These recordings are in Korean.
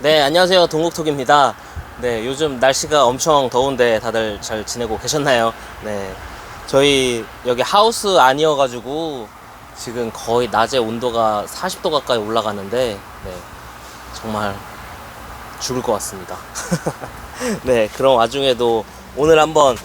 네, 안녕하세요. 동국톡입니다. 네, 요즘 날씨가 엄청 더운데 다들 잘 지내고 계셨나요? 네. 저희 여기 하우스 아니어가지고 지금 거의 낮에 온도가 40도 가까이 올라가는데, 네. 정말 죽을 것 같습니다. 네, 그런 와중에도 오늘 한번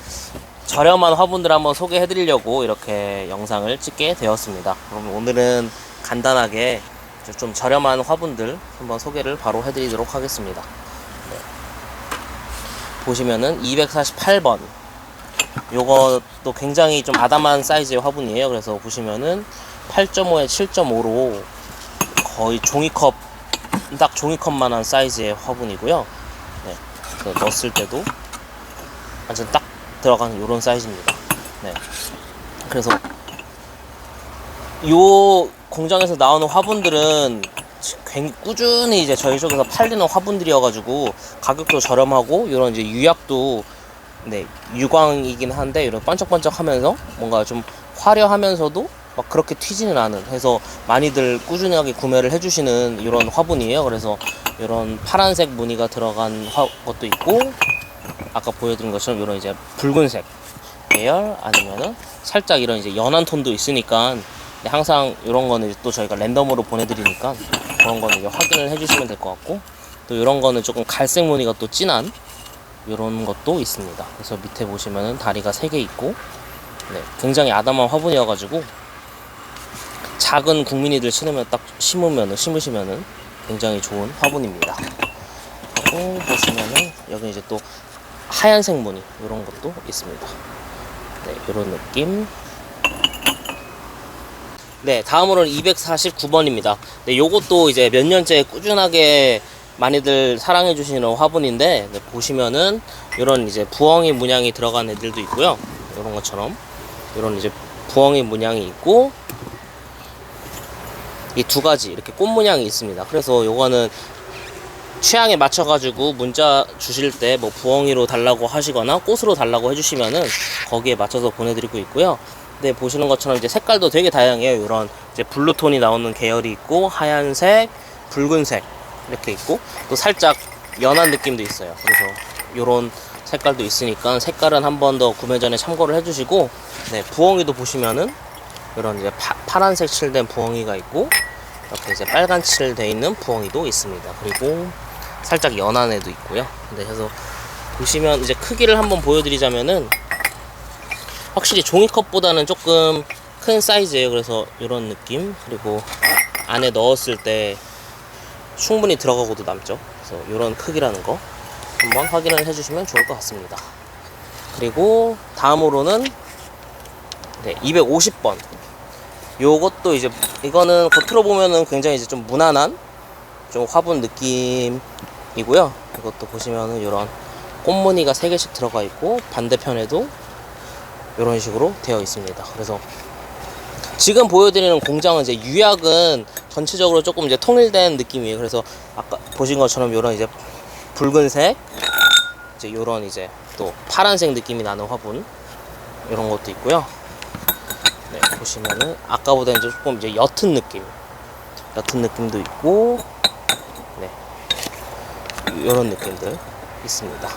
저렴한 화분들 한번 소개해 드리려고 이렇게 영상을 찍게 되었습니다. 그럼 오늘은 간단하게 좀 저렴한 화분들 한번 소개를 바로 해드리도록 하겠습니다. 네. 보시면은 248번. 요것도 굉장히 좀 아담한 사이즈의 화분이에요. 그래서 보시면은 8.5에 7.5로 거의 종이컵, 딱 종이컵만한 사이즈의 화분이고요. 네. 그래서 넣었을 때도 완전 딱 들어가는 이런 사이즈입니다. 네. 그래서 요 공장에서 나오는 화분들은 굉- 꾸준히 이제 저희 쪽에서 팔리는 화분들이어가지고 가격도 저렴하고 이런 이제 유약도 네 유광이긴 한데 이런 반짝반짝하면서 뭔가 좀 화려하면서도 막 그렇게 튀지는 않은 해서 많이들 꾸준하게 구매를 해주시는 이런 화분이에요. 그래서 이런 파란색 무늬가 들어간 화, 것도 있고 아까 보여드린 것처럼 이런 이제 붉은색 계열 아니면은 살짝 이런 이제 연한 톤도 있으니까 근데 항상 이런 거는 이제 또 저희가 랜덤으로 보내드리니까 그런 거는 이제 확인을 해주시면 될 것 같고 또 이런 거는 조금 갈색 무늬가 또 진한 이런 것도 있습니다. 그래서 밑에 보시면은 다리가 3개 있고 네, 굉장히 아담한 화분이어가지고 작은 국민이들 신으면 딱 심으면은 심으시면은 굉장히 좋은 화분입니다. 하고 보시면은 여기 이제 또 하얀색 무늬 이런 것도 있습니다. 네, 이런 느낌. 네, 다음으로는 249번입니다. 네, 요것도 이제 몇 년째 꾸준하게 많이들 사랑해 주시는 화분인데 네, 보시면은 이런 이제 부엉이 문양이 들어간 애들도 있고요. 이런 것처럼 이런 이제 부엉이 문양이 있고 이 두 가지 이렇게 꽃 문양이 있습니다. 그래서 요거는 취향에 맞춰가지고 문자 주실 때 뭐 부엉이로 달라고 하시거나 꽃으로 달라고 해주시면은 거기에 맞춰서 보내드리고 있고요. 네 보시는 것처럼 이제 색깔도 되게 다양해요. 이런 이제 블루톤이 나오는 계열이 있고 하얀색, 붉은색 이렇게 있고 또 살짝 연한 느낌도 있어요. 그래서 이런 색깔도 있으니까 색깔은 한 번 더 구매 전에 참고를 해주시고 네 부엉이도 보시면은 이런 이제 파, 파란색 칠된 부엉이가 있고 이렇게 이제 빨간 칠돼 있는 부엉이도 있습니다. 그리고 살짝 연한 애도 있고요. 네, 그래서 보시면 이제 크기를 한번 보여드리자면은 확실히 종이컵보다는 조금 큰 사이즈예요. 그래서 이런 느낌 그리고 안에 넣었을 때 충분히 들어가고도 남죠. 그래서 이런 크기라는 거 한번 확인을 해주시면 좋을 것 같습니다. 그리고 다음으로는 네, 250번. 요것도 이제 이거는 겉으로 보면은 굉장히 이제 좀 무난한 좀 화분 느낌이고요. 이것도 보시면은 이런 꽃무늬가 3개씩 들어가 있고 반대편에도 이런 식으로 되어 있습니다. 그래서 지금 보여드리는 공장은 이제 유약은 전체적으로 조금 이제 통일된 느낌이에요. 그래서 아까 보신 것처럼 이런 이제 붉은색, 이제 이런 이제 또 파란색 느낌이 나는 화분 이런 것도 있고요. 네, 보시면은 아까보다 이제 조금 이제 옅은 느낌, 옅은 느낌도 있고, 네, 이런 느낌들 있습니다.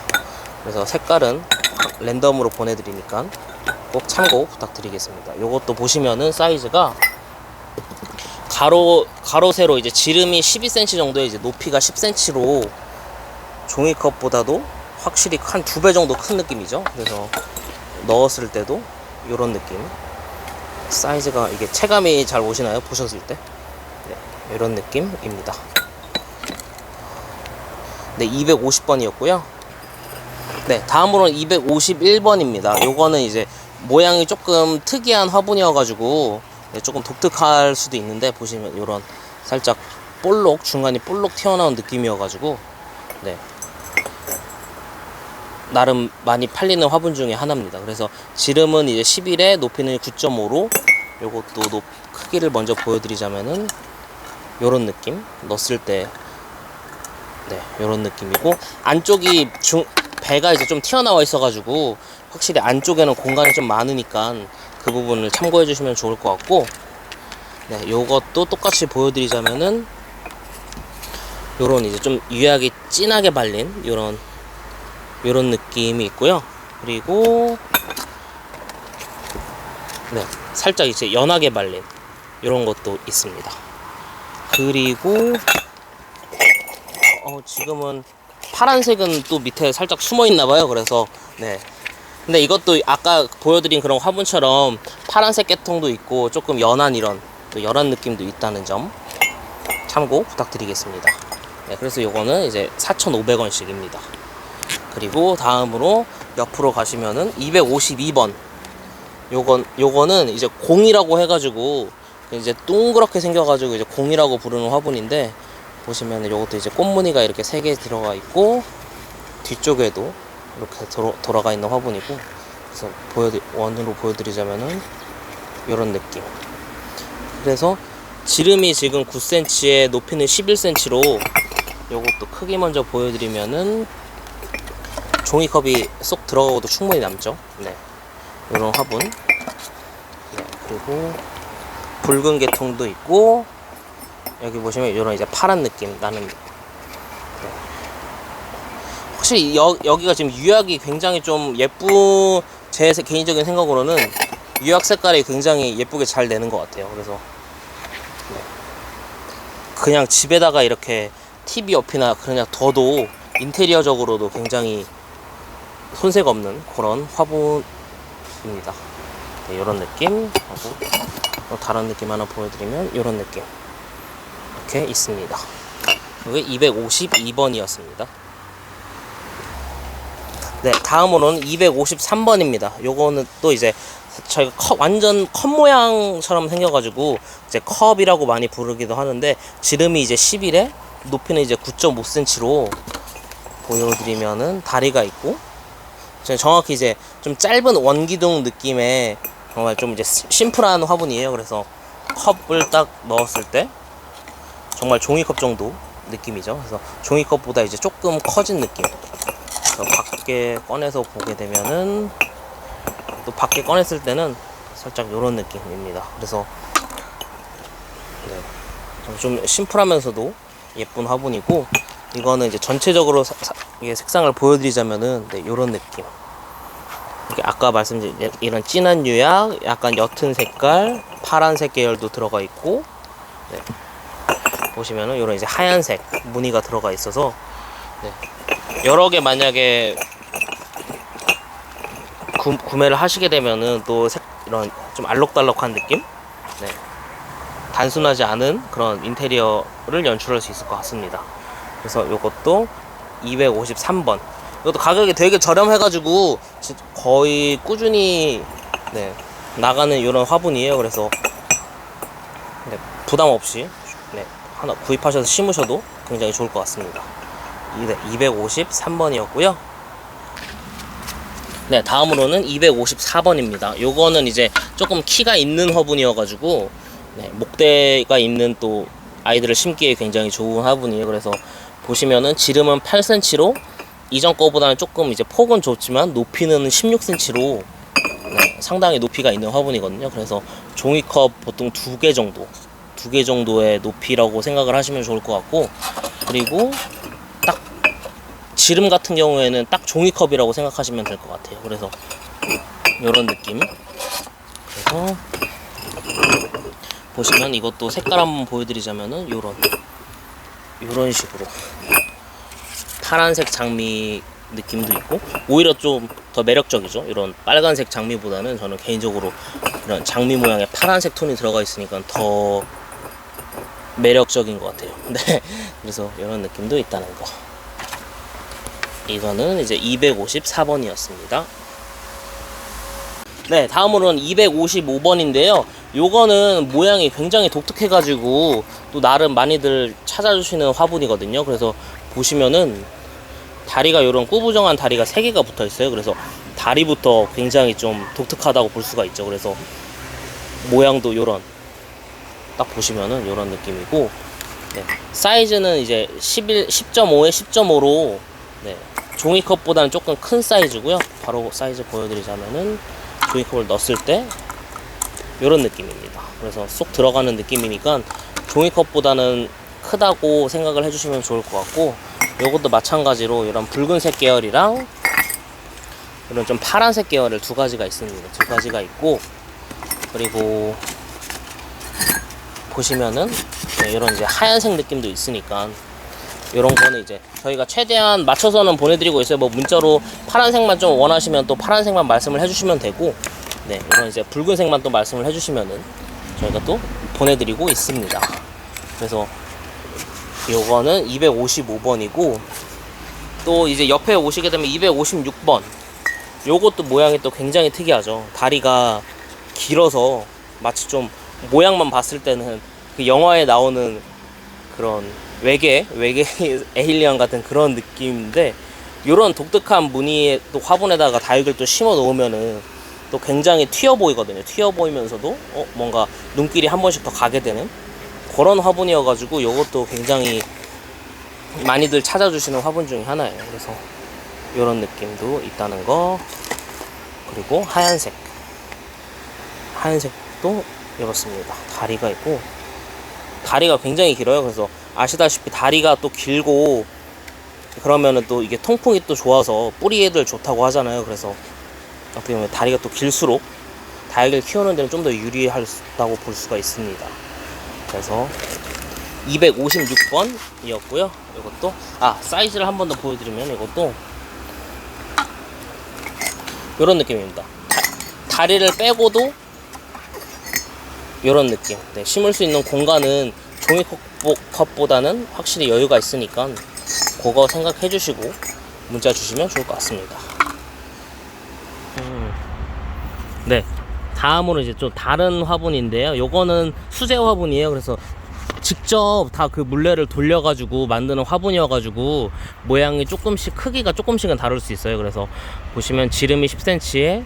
그래서 색깔은 랜덤으로 보내드리니까 꼭 참고 부탁드리겠습니다. 이것도 보시면은 사이즈가 가로 가로 세로 이제 지름이 12cm 정도의 이제 높이가 10cm로 종이컵보다도 확실히 한 두 배 정도 큰 느낌이죠. 그래서 넣었을 때도 이런 느낌. 사이즈가 이게 체감이 잘 오시나요? 보셨을 때? 네, 이런 느낌입니다. 네, 250번이었고요. 네, 다음으로는 251번입니다. 요거는 이제 모양이 조금 특이한 화분이어가지고 네, 조금 독특할 수도 있는데 보시면 이런 살짝 볼록 중간이 볼록 튀어나온 느낌이어가지고 네 나름 많이 팔리는 화분 중에 하나입니다. 그래서 지름은 이제 11에 높이는 9.5로 요것도 높, 크기를 먼저 보여드리자면은 요런 느낌 넣었을 때 네, 요런 느낌이고 안쪽이 중 배가 이제 좀 튀어나와 있어가지고 확실히 안쪽에는 공간이 좀 많으니까 그 부분을 참고해 주시면 좋을 것 같고 네, 요것도 똑같이 보여드리자면은 요런 이제 좀 유약이 진하게 발린 요런 요런 느낌이 있고요. 그리고 네, 살짝 이제 연하게 발린 요런 것도 있습니다. 그리고 어, 지금은 파란색은 또 밑에 살짝 숨어 있나 봐요. 그래서 네. 근데 이것도 아까 보여드린 그런 화분처럼 파란색 깨통도 있고 조금 연한 이런 또 연한 느낌도 있다는 점 참고 부탁드리겠습니다. 네, 그래서 요거는 이제 4,500원씩입니다. 그리고 다음으로 옆으로 가시면은 252번. 요건 요거는 이제 공이라고 해가지고 이제 동그랗게 생겨가지고 이제 공이라고 부르는 화분인데 보시면은 요것도 이제 꽃무늬가 이렇게 세 개 들어가 있고 뒤쪽에도 이렇게 돌아, 돌아가 있는 화분이고 그래서 보여드 원으로 보여드리자면은 요런 느낌. 그래서 지름이 지금 9cm에 높이는 11cm로 요것도 크기 먼저 보여드리면은 종이컵이 쏙 들어가고도 충분히 남죠. 네. 요런 화분. 네. 그리고 붉은 계통도 있고 여기 보시면 이런 이제 파란 느낌 나는 네. 확실히 여, 여기가 지금 유약이 굉장히 좀 예쁜 제 세- 개인적인 생각으로는 유약 색깔이 굉장히 예쁘게 잘 내는 것 같아요 그래서 네. 그냥 집에다가 이렇게 TV 옆이나 그냥 둬도 인테리어적으로도 굉장히 손색 없는 그런 화분입니다 네, 이런 느낌 하고 또 다른 느낌 하나 보여드리면 이런 느낌 이렇게 있습니다. 이게 252번이었습니다. 네, 다음으로는 253번입니다. 요거는 또 이제 저희가 컵, 완전 컵 모양처럼 생겨가지고 이제 컵이라고 많이 부르기도 하는데 지름이 이제 11에 높이는 이제 9.5cm로 보여드리면은 다리가 있고 정확히 이제 좀 짧은 원기둥 느낌의 정말 좀 이제 심플한 화분이에요. 그래서 컵을 딱 넣었을 때 정말 종이컵 정도 느낌이죠. 그래서 종이컵보다 이제 조금 커진 느낌. 밖에 꺼내서 보게 되면은 또 밖에 꺼냈을 때는 살짝 이런 느낌입니다. 그래서 네, 좀 심플하면서도 예쁜 화분이고 이거는 이제 전체적으로 사- 사- 색상을 보여드리자면은 네, 이런 느낌. 이렇게 아까 말씀드린 이- 이런 진한 유약, 약간 옅은 색깔, 파란색 계열도 들어가 있고, 네. 보시면은 이런 이제 하얀색 무늬가 들어가 있어서 네. 여러 개 만약에 구, 구매를 하시게 되면은 또 색, 이런 좀 알록달록한 느낌, 네. 단순하지 않은 그런 인테리어를 연출할 수 있을 것 같습니다. 그래서 이것도 253번. 이것도 가격이 되게 저렴해가지고 진- 거의 꾸준히 네, 나가는 이런 화분이에요. 그래서 네, 부담 없이 네, 하나 구입하셔서 심으셔도 굉장히 좋을 것 같습니다. 이- 네, 253번이었고요. 네, 다음으로는 254번입니다. 요거는 이제 조금 키가 있는 화분이어가지고 네, 목대가 있는 또 아이들을 심기에 굉장히 좋은 화분이에요. 그래서 보시면은 지름은 8cm로 이전 거보다는 조금 이제 폭은 좁지만 높이는 16cm로 네, 상당히 높이가 있는 화분이거든요. 그래서 종이컵 보통 두 개 정도, 두 개 정도의 높이라고 생각을 하시면 좋을 것 같고, 그리고 딱 지름 같은 경우에는 딱 종이컵이라고 생각하시면 될 것 같아요. 그래서 이런 느낌. 그래서 보시면 이것도 색깔 한번 보여드리자면은 요런. 요런 식으로. 파란색 장미 느낌도 있고 오히려 좀 더 매력적이죠. 이런 빨간색 장미보다는 저는 개인적으로 이런 장미 모양의 파란색 톤이 들어가 있으니까 더 매력적인 것 같아요. 네. 그래서 이런 느낌도 있다는 거 이거는 이제 254번이었습니다 네, 다음으로는 255번인데요. 요거는 모양이 굉장히 독특해가지고 또 나름 많이들 찾아주시는 화분이거든요. 그래서 보시면은 다리가 요런 꾸부정한 다리가 3개가 붙어 있어요. 그래서 다리부터 굉장히 좀 독특하다고 볼 수가 있죠. 그래서 모양도 요런 딱 보시면은 요런 느낌이고 네, 사이즈는 이제 11, 10.5에 10.5로 네, 종이컵보다는 조금 큰 사이즈고요. 바로 사이즈 보여드리자면은 종이컵을 넣었을 때 이런 느낌입니다. 그래서 쏙 들어가는 느낌이니까 종이컵보다는 크다고 생각을 해주시면 좋을 것 같고 요것도 마찬가지로 이런 붉은색 계열이랑 이런 좀 파란색 계열을 두 가지가 있습니다. 두 가지가 있고 그리고 보시면은 네, 이런 이제 하얀색 느낌도 있으니까 이런 거는 이제 저희가 최대한 맞춰서는 보내드리고 있어요. 뭐 문자로 파란색만 좀 원하시면 또 파란색만 말씀을 해주시면 되고, 네 이런 이제 붉은색만 또 말씀을 해주시면은 저희가 또 보내드리고 있습니다. 그래서 요거는 255번이고 또 이제 옆에 오시게 되면 256번 요것도 모양이 또 굉장히 특이하죠. 다리가 길어서 마치 좀 모양만 봤을 때는 그 영화에 나오는 그런 외계 외계 에일리언 같은 그런 느낌인데 이런 독특한 무늬의 또 화분에다가 다육을 또 심어 놓으면은 또 굉장히 튀어 보이거든요. 튀어 보이면서도 어, 뭔가 눈길이 한 번씩 더 가게 되는 그런 화분이어가지고 이것도 굉장히 많이들 찾아주시는 화분 중에 하나예요. 그래서 이런 느낌도 있다는 거 그리고 하얀색 하얀색도 이렇습니다. 다리가 있고 다리가 굉장히 길어요. 그래서 아시다시피 다리가 또 길고 그러면은 또 이게 통풍이 또 좋아서 뿌리에들 좋다고 하잖아요. 그래서 어떻게 보면 다리가 또 길수록 다육을 키우는 데는 좀 더 유리하다고 볼 수가 있습니다. 그래서 256번이었고요. 이것도 아 사이즈를 한 번 더 보여드리면 이것도 이런 느낌입니다. 다, 다리를 빼고도 이런 느낌. 네, 심을 수 있는 공간은 종이컵보다는 확실히 여유가 있으니까 그거 생각해 주시고 문자 주시면 좋을 것 같습니다. 음, 네. 다음으로 이제 좀 다른 화분인데요. 요거는 수제 화분이에요. 그래서 직접 다 그 물레를 돌려가지고 만드는 화분이어가지고 모양이 조금씩 크기가 조금씩은 다를 수 있어요. 그래서 보시면 지름이 10cm에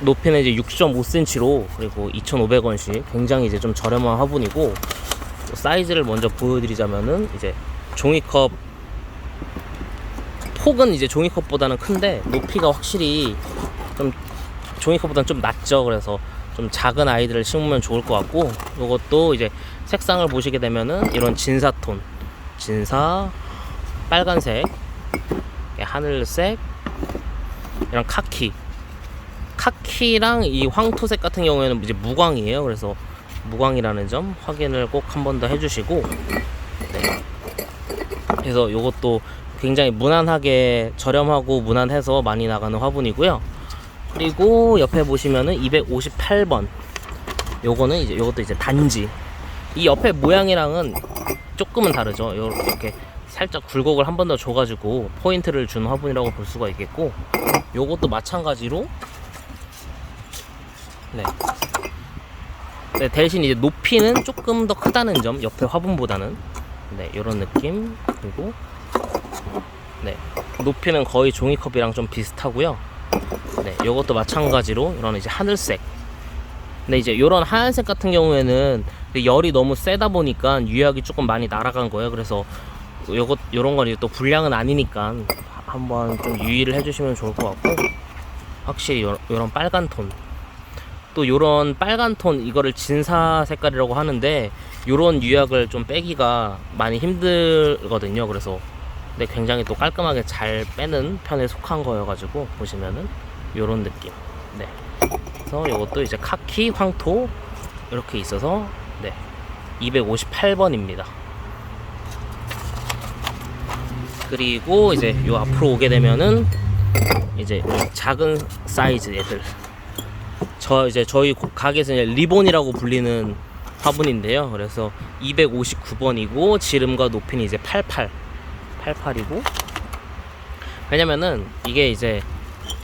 높이는 이제 6.5cm로 그리고 2,500원씩 굉장히 이제 좀 저렴한 화분이고 또 사이즈를 먼저 보여드리자면은 이제 종이컵 폭은 이제 종이컵보다는 큰데 높이가 확실히 좀 종이컵보다는 좀 낮죠. 그래서 좀 작은 아이들을 심으면 좋을 것 같고 이것도 이제 색상을 보시게 되면은 이런 진사톤, 진사, 빨간색, 하늘색, 이런 카키, 카키랑 이 황토색 같은 경우에는 이제 무광이에요. 그래서 무광이라는 점 확인을 꼭 한 번 더 해주시고 네. 그래서 이것도 굉장히 무난하게 저렴하고 무난해서 많이 나가는 화분이고요. 그리고 옆에 보시면은 258번 요거는 이제 요것도 이제 단지 이 옆에 모양이랑은 조금은 다르죠. 요- 이렇게 살짝 굴곡을 한 번 더 줘가지고 포인트를 준 화분이라고 볼 수가 있겠고 요것도 마찬가지로 네. 네, 대신 이제 높이는 조금 더 크다는 점, 옆에 화분보다는. 네, 요런 느낌. 그리고, 네, 높이는 거의 종이컵이랑 좀 비슷하고요. 네, 요것도 마찬가지로 이런 이제 하늘색. 근데 이제 요런 하얀색 같은 경우에는 열이 너무 세다 보니까 유약이 조금 많이 날아간 거예요. 그래서 요것, 요런 건또 불량은 아니니까 한번 좀 유의를 해주시면 좋을 것 같고, 확실히 요, 요런 빨간 톤. 또 요런 빨간 톤 이거를 진사 색깔이라고 하는데 요런 유약을 좀 빼기가 많이 힘들거든요. 그래서 근데 굉장히 또 깔끔하게 잘 빼는 편에 속한 거여가지고 보시면은 요런 느낌. 네. 그래서 요것도 이제 카키 황토 이렇게 있어서 네. 258번입니다. 그리고 이제 요 앞으로 오게 되면은 이제 이 작은 사이즈 애들 저 이제 저희 고- 가게에서 이제 리본이라고 불리는 화분인데요. 그래서 259번이고 지름과 높이는 이제 88, 88이고 왜냐면은 이게 이제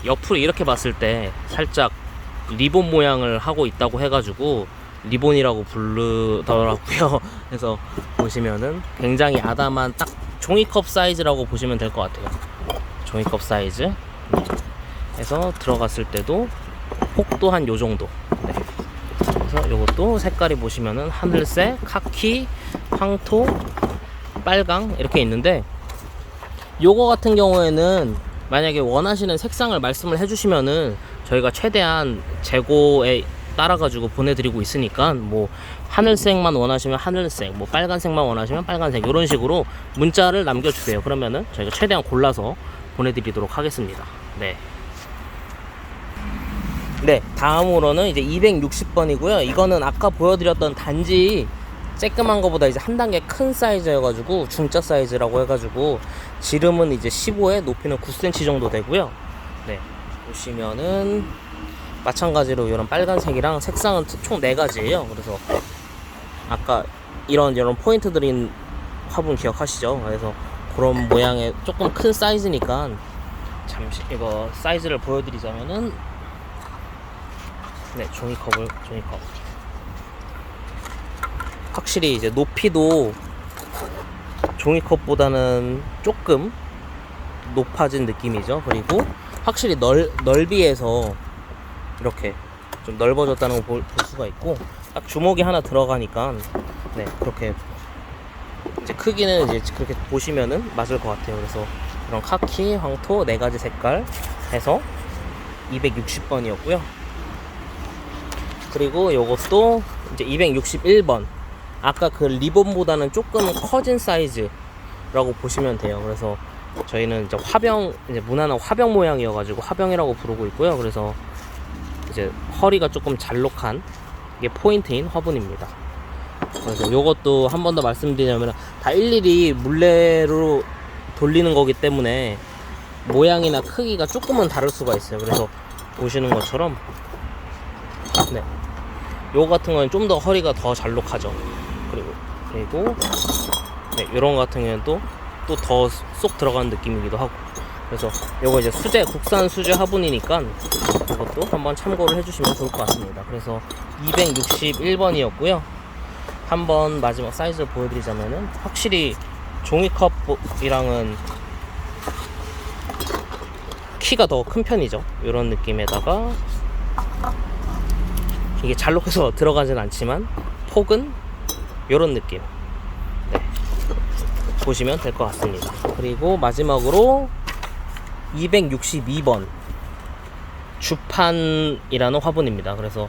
옆으로 이렇게 봤을 때 살짝 리본 모양을 하고 있다고 해가지고 리본이라고 부르더라고요. 그래서 보시면은 굉장히 아담한 딱 종이컵 사이즈라고 보시면 될 것 같아요. 종이컵 사이즈. 해서 들어갔을 때도 폭도 한요 정도. 네. 그래서 요것도 색깔이 보시면은 하늘색, 카키, 황토, 빨강 이렇게 있는데 요거 같은 경우에는 만약에 원하시는 색상을 말씀을 해주시면은 저희가 최대한 재고에 따라가지고 보내드리고 있으니까 뭐 하늘색만 원하시면 하늘색, 뭐 빨간색만 원하시면 빨간색 이런 식으로 문자를 남겨주세요. 그러면은 저희가 최대한 골라서 보내드리도록 하겠습니다. 네. 네, 다음으로는 이제 260번이고요. 이거는 아까 보여드렸던 단지 쬐끔한 거보다 이제 한 단계 큰 사이즈여가지고 중짜 사이즈라고 해가지고 지름은 이제 15에 높이는 9cm 정도 되고요. 네, 보시면은 마찬가지로 이런 빨간색이랑 색상은 총 4가지예요. 그래서 아까 이런 이런 포인트들인 화분 기억하시죠? 그래서 그런 모양의 조금 큰 사이즈니까 잠시 이거 사이즈를 보여드리자면은 네 종이컵을 종이컵 확실히 이제 높이도 종이컵보다는 조금 높아진 느낌이죠. 그리고 확실히 넓, 넓이에서 이렇게 좀 넓어졌다는 걸 볼, 볼 수가 있고 딱 주먹이 하나 들어가니까 네 그렇게 이제 크기는 이제 그렇게 보시면은 맞을 것 같아요. 그래서 이런 카키, 황토 네 가지 색깔 해서 260번이었고요. 그리고 요것도 이제 261번. 아까 그 리본보다는 조금 커진 사이즈라고 보시면 돼요. 그래서 저희는 이제 화병, 이제 무난한 화병 모양이어 가지고 화병이라고 부르고 있고요. 그래서 이제 허리가 조금 잘록한 이게 포인트인 화분입니다. 그래서 요것도 한 번 더 말씀드리자면 다 일일이 물레로 돌리는 거기 때문에 모양이나 크기가 조금은 다를 수가 있어요. 그래서 보시는 것처럼 네. 요거 같은 거는 좀더 허리가 더 잘록하죠. 그리고 그리고 네, 요런 거 같은 경우는 또 또 더 쏙 들어가는 느낌이기도 하고. 그래서 요거 이제 수제 국산 수제 화분이니까 이것도 한번 참고를 해주시면 좋을 것 같습니다. 그래서 261번이었고요. 한번 마지막 사이즈를 보여드리자면은 확실히 종이컵이랑은 키가 더 큰 편이죠. 이런 느낌에다가 이게 잘록해서 들어가진 않지만 폭은 이런 느낌. 네. 보시면 될 것 같습니다. 그리고 마지막으로 262번 주판이라는 화분입니다. 그래서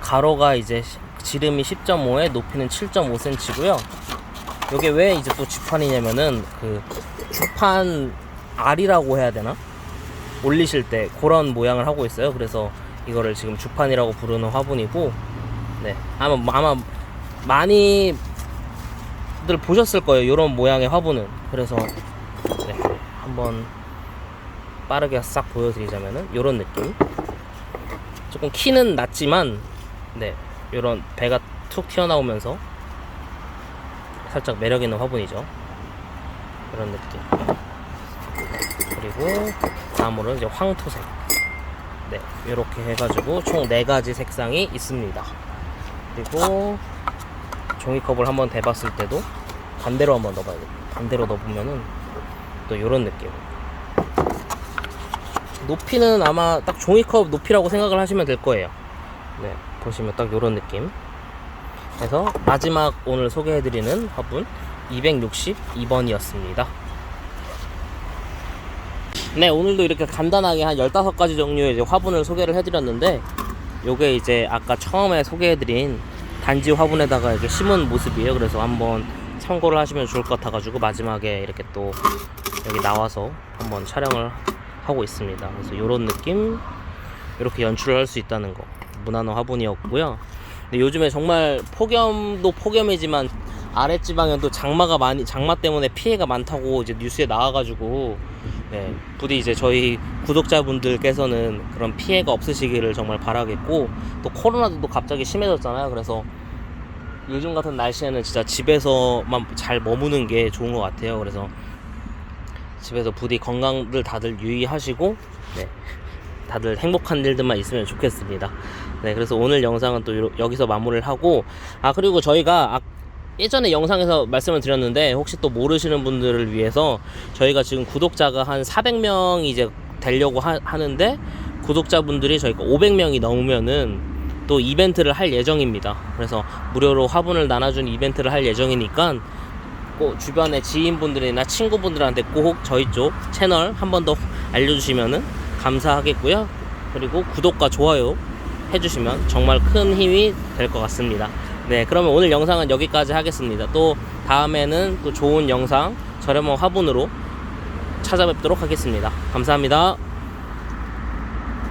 가로가 이제 지름이 10.5에 높이는 7.5cm고요. 이게 왜 이제 또 주판이냐면은 그 주판 알이라고 해야 되나? 올리실 때 그런 모양을 하고 있어요. 그래서 이거를 지금 주판이라고 부르는 화분이고, 네 아마 아마 많이들 보셨을 거예요. 이런 모양의 화분은. 그래서 네, 한번 빠르게 싹 보여드리자면은 이런 느낌. 조금 키는 낮지만, 네 이런 배가 툭 튀어나오면서 살짝 매력 있는 화분이죠. 이런 느낌. 그리고 다음으로 이제 황토색. 네, 이렇게 해가지고 총네 가지 색상이 있습니다. 그리고 종이컵을 한번 대봤을 때도 반대로 한번 넣어봐야 돼요. 반대로 넣어보면은 또 이런 느낌. 높이는 아마 딱 종이컵 높이라고 생각을 하시면 될 거예요. 네, 보시면 딱 이런 느낌. 그래서 마지막 오늘 소개해드리는 화분 262번이었습니다. 네, 오늘도 이렇게 간단하게 한 15가지 종류의 이제 화분을 소개를 해드렸는데, 요게 이제 아까 처음에 소개해드린 단지 화분에다가 이렇게 심은 모습이에요. 그래서 한번 참고를 하시면 좋을 것 같아가지고, 마지막에 이렇게 또 여기 나와서 한번 촬영을 하고 있습니다. 그래서 요런 느낌, 이렇게 연출을 할 수 있다는 거. 무난한 화분이었고요. 근데 요즘에 정말 폭염도 폭염이지만 아랫지방에도 장마가 많이 장마 때문에 피해가 많다고 이제 뉴스에 나와가지고 네, 부디 이제 저희 구독자분들께서는 그런 피해가 없으시기를 정말 바라겠고 또 코로나도 또 갑자기 심해졌잖아요. 그래서 요즘 같은 날씨에는 진짜 집에서만 잘 머무는 게 좋은 것 같아요. 그래서 집에서 부디 건강들 다들 유의하시고 네, 다들 행복한 일들만 있으면 좋겠습니다. 네, 그래서 오늘 영상은 또 요- 여기서 마무리를 하고 아 그리고 저희가 아, 예전에 영상에서 말씀을 드렸는데 혹시 또 모르시는 분들을 위해서 저희가 지금 구독자가 한 400명이 이제 되려고 하, 하는데 구독자분들이 저희가 500명이 넘으면은 또 이벤트를 할 예정입니다. 그래서 무료로 화분을 나눠준 이벤트를 할 예정이니까 꼭 주변의 지인분들이나 친구분들한테 꼭 저희 쪽 채널 한 번 더 알려주시면은 감사하겠고요. 그리고 구독과 좋아요 해주시면 정말 큰 힘이 될 것 같습니다. 네, 그러면 오늘 영상은 여기까지 하겠습니다. 또 다음에는 또 좋은 영상 저렴한 화분으로 찾아뵙도록 하겠습니다. 감사합니다.